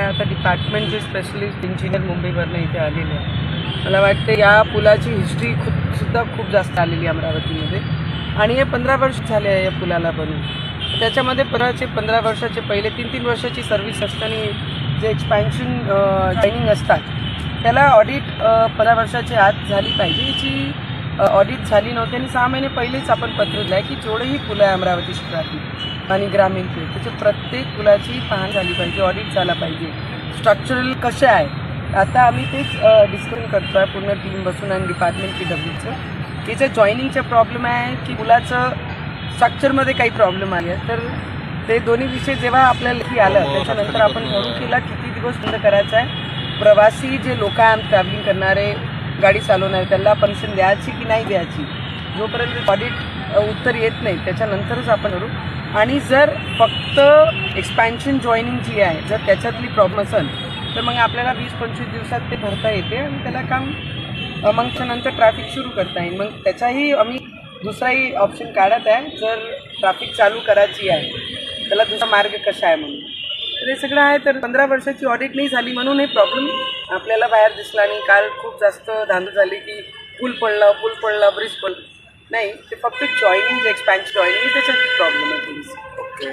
आता डिपार्टमेंटचे specialist engineer मुंबईवरनं इथे आलेले आहे. मला वाटते या पुलाची हिस्ट्री खूप सुद्धा खूप जास्त आलेली आहे अमरावतीमध्ये. आणि हे पंधरा वर्ष झाले आहे या पुलाला बनून. त्याच्यामध्ये पंधराचे पंधरा वर्षाचे पहिले तीन तीन वर्षाची सर्व्हिस असताना जे एक्सपॅन्शन ट्रेनिंग असतात त्याला ऑडिट पंधरा वर्षाच्या आत झाली पाहिजे. याची ऑडिट झाली नव्हती आणि सहा महिने पहिलेच आपण पत्र दिलं आहे की जेवढंही पुलं आहे अमरावती शहरातील आणि ग्रामीण ते त्याच्या प्रत्येक पुलाची पाहणी झाली पाहिजे ऑडिट झाला पाहिजे. स्ट्रक्चरल कसे आहे? आता आम्ही तेच डिस्कशन करतो आहे पूर्ण टीम बसून आणि डिपार्टमेंट पी डब्ल्यूचं की जे जॉईनिंगचा प्रॉब्लेम आहे की पुलाचं स्ट्रक्चरमध्ये काही प्रॉब्लेम आले तर ते दोन्ही विषय जेव्हा आपल्याला लेखी आलं त्याच्यानंतर आपण ठरवू केला किती दिवस बंद करायचा आहे. प्रवासी जे लोक आहे ट्रॅव्हलिंग करणारे गाडी चालवणारे त्यांना परमिशन द्यायची की नाही द्यायची? जोपर्यंत ऑडिट उत्तर येत नाही त्याच्यानंतरच आपण करू आणि जर फक्त एक्सपॅन्शन जॉईनिंग जी आहे जर त्याच्यातली प्रॉब्लेम असेल तर मग आपल्याला वीस पंचवीस दिवसात ते भरता येते आणि त्याला काम मग त्यानंतर ट्रॅफिक सुरू करता येईल. मग त्याचाही आम्ही दुसराही ऑप्शन काढत आहे. जर ट्रॅफिक चालू करायची आहे त्याला दुसरा मार्ग कसा आहे म्हणून. तर हे सगळं आहे तर पंधरा वर्षाची ऑडिट नाही झाली म्हणून हे प्रॉब्लेम आपल्याला बाहेर दिसला आणि काल खूप जास्त धांदल झाली की पूल पडलं पूल पडलं ब्रिज पडलं. नाही ते फक्त जॉईनिंग जे एक्सपॅन्शन जॉईनिंग त्याच्यात प्रॉब्लेम आहे ओके